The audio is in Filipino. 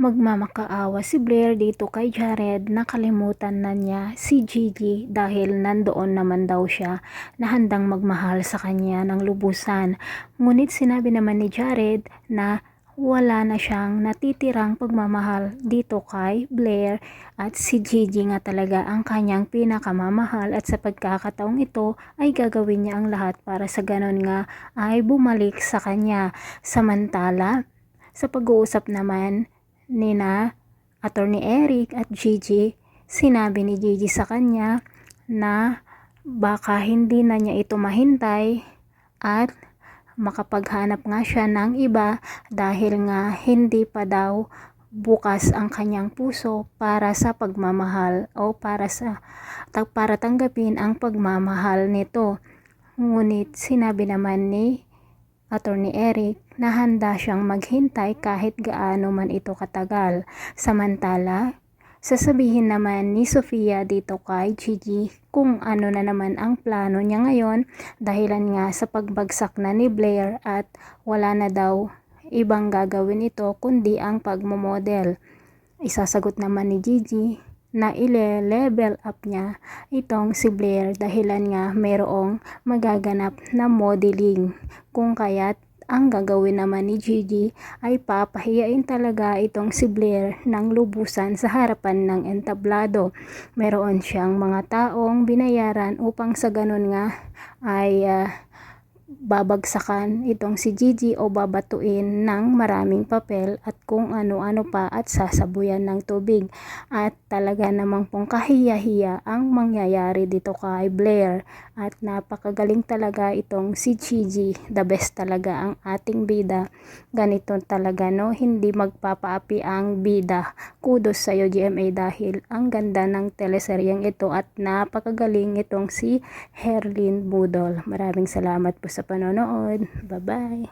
Magmamakaawa si Blair dito kay Jared nakalimutan na niya si Gigi dahil nandoon naman daw siya na handang magmahal sa kanya ng lubusan. Ngunit sinabi naman ni Jared na wala na siyang natitirang pagmamahal dito kay Blair at si Gigi nga talaga ang kanyang pinakamamahal at sa pagkakataong ito ay gagawin niya ang lahat para sa ganon nga ay bumalik sa kanya. Samantala, sa pag-uusap naman nina Attorney Eric at Gigi, sinabi ni Gigi sa kanya na baka hindi na niya ito mahintay at makapaghanap nga siya ng iba dahil nga hindi pa daw bukas ang kanyang puso para sa pagmamahal o para sa para tanggapin ang pagmamahal nito. Ngunit sinabi naman ni Attorney Eric na handa siyang maghintay kahit gaano man ito katagal. Samantala, sasabihin naman ni Sofia dito kay Gigi kung ano na naman ang plano niya ngayon dahilan nga sa pagbagsak na ni Blair at wala na daw ibang gagawin ito kundi ang pagmamodel. Isasagot naman ni Gigi na ile-level up niya itong si Blair dahilan nga mayroong magaganap na modeling. Kung kaya't ang gagawin naman ni Gigi ay papahiyain talaga itong si Blair ng lubusan sa harapan ng entablado. Meron siyang mga taong binayaran upang sa ganun nga ay ah, babagsakan itong si Gigi o babatuin ng maraming papel at kung ano-ano pa at sasabuyan ng tubig. At talaga namang pong kahiya-hiya ang mangyayari dito kay Blair. At napakagaling talaga itong si Gigi. The best talaga ang ating bida. Ganito talaga no, hindi magpapaapi ang bida. Kudos sa iyo GMA dahil ang ganda ng teleseryeng ito at napakagaling itong si Herlin Budol. Maraming salamat po sa panonood. Bye-bye.